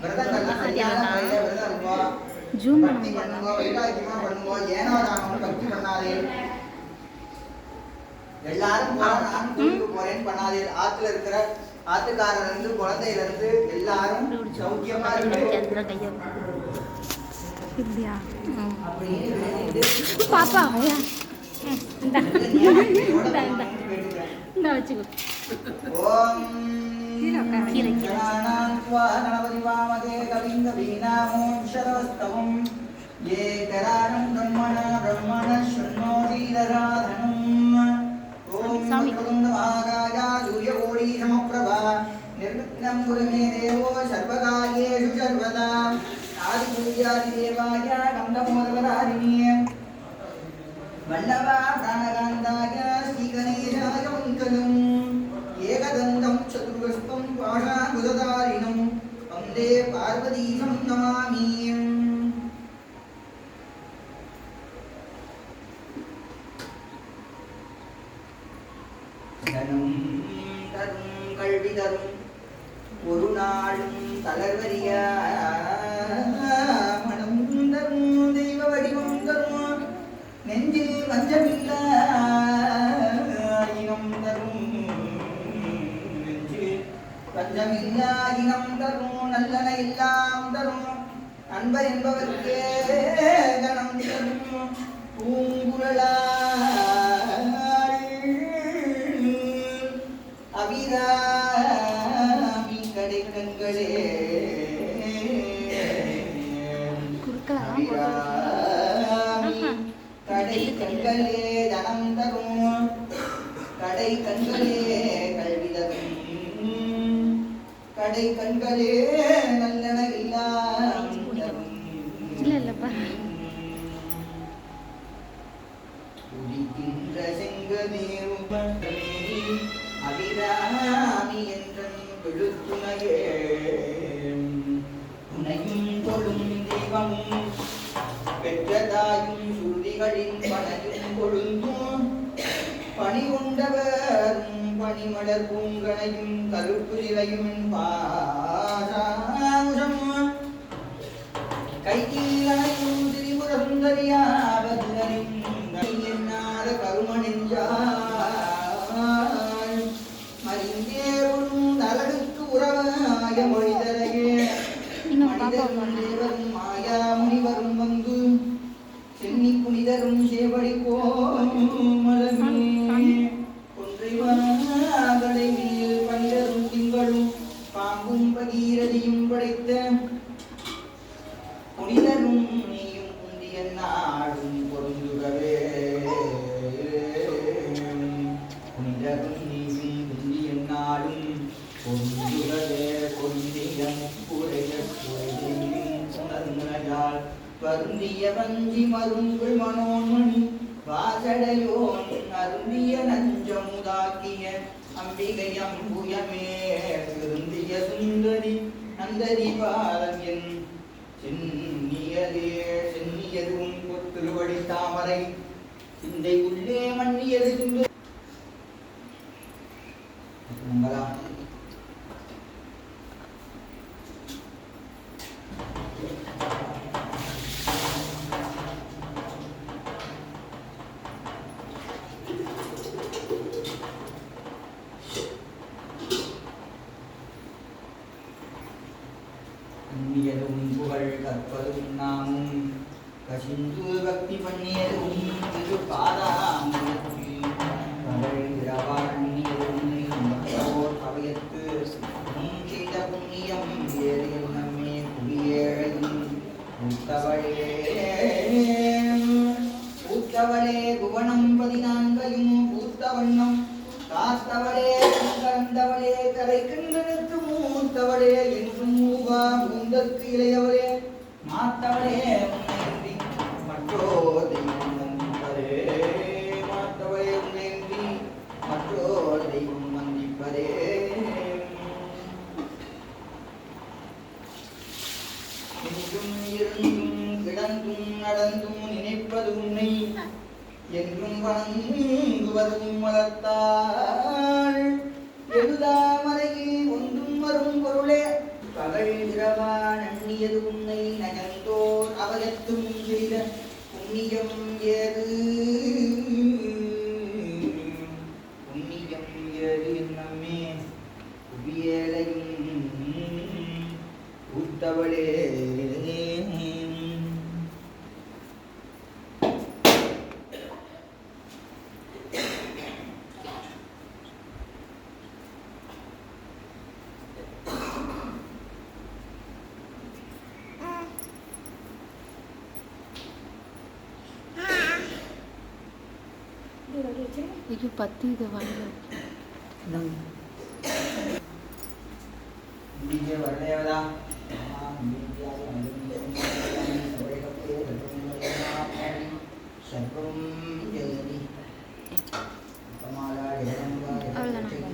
விரதங்கள்லாம் சரியான விரதம் ஜூம் பக்தி பண்ணுங்க வைராக்கியமா பண்ணுங்க ஏனோ தானோன்னு பக்தி பண்ணாதே எல்லாரும் போறோம் நானும் கோயிலுக்கு போறேன்னு பண்ணாதே ஆத்துல இருக்கிற ஆத்துக்காரர் இருந்து குழந்தையில இருந்து எல்லாரும் சௌக்கியமா இருக்கு பாப்பா இந்த வச்சுக்கோ. ஓம் गणपति वामदे कलिङ्गवीणामोक्षरस्तवम् ये कराणं ब्रह्मणा ब्रह्मणः शृण्णोतीदराधनम् ॐ कलिङ्गभागायायूय ओडी समप्रभा निर्विघ्नं गुरु मे देवो सर्वकार्येषु सर्वदा आदिपूज्यादिदेवाय कन्दमोदरारिणी वल्लभा प्राणकान्ताय தனும் தரும் கல்வி தரும். ஒரு நாளும் தளர்வறிய மனம் தரும் தெய்வ வடிவம் தரும். நெஞ்சில் வஞ்சமில்ல இனம் தரும். நெஞ்சில் வஞ்சமில்ல இனம் தரும். நல்லன எல்லாம் தரும். அன்பர் என்பவர்க்கே கணம் தரும். பூங்குழலா அபிராமி கடை கண்களே குறுக்கலாம் அபிராமி கடை கண்களே தனம் தரும் கடை கண்களே கல்வி தரும் கடை கண்களே நல்லன தரும். இல்ல, இல்லப்பா. உதிக்கின்ற செங்கதேவுமே அபிராமி விழுத்துணையே உனையும் தெய்வமும் பெற்றதாயும் சுருதிகளின் பனையும் கொழுந்தும். பணி கொண்டவரும் பனிமலர் பூங்கனையும் கருப்பு பாரா மனிதரும் மாயா முனிவரும் வந்து சென்னி புனிதரும் சேவடி கோமலமே. ஒன்றைவாதலை பனிதரும் திங்களும் பாம்பும் பகீரதியும் படைத்த புனிதரும் நீயும் புந்திய நாடும் பொருந்துகவே. புனிதரும் நீ புந்திய நாடும் பொருந்து அருந்திய வஞ்சி மருங்குள் மனோன்மணி வாசடையோன் அருந்திய நஞ்சமுதாக்கிய அம்பிகை அம்புயமே. திருந்திய சுந்தரி நந்தரி பாலம் என் சென்னியதே சென்னியதும் திருவடி தாமரை. சிந்தை உள்ளே மன்னியது கசிந்து பக்தி பண்ணியதும் திரு பாதாமியத்தில் கவல் இரவாழ்நியதும் மக்களோர் சபையத்து முன் செய்த புண்ணியம் நம்மே குடியேழையும் பூத்தவளே பூத்தவளே புவனம் பதினான்கையும் பூத்த வண்ணம் காத்தவளே கந்தவளே கரை கண்டனுக்கு மூத்தவளே என்றும் மூவா பூந்தற்கு இளையவளே மாத்தவளே. என்றும் வணங்குவதும் வளர்த்தாள். எல்லா மலையில் ஒன்றும் வரும் புண்ணியம் புண்ணியம் எது நம்மே குவியலையும் உத்தவளே അയ്യോ പത്ത് ഇത് വളരെ അവളാണ്?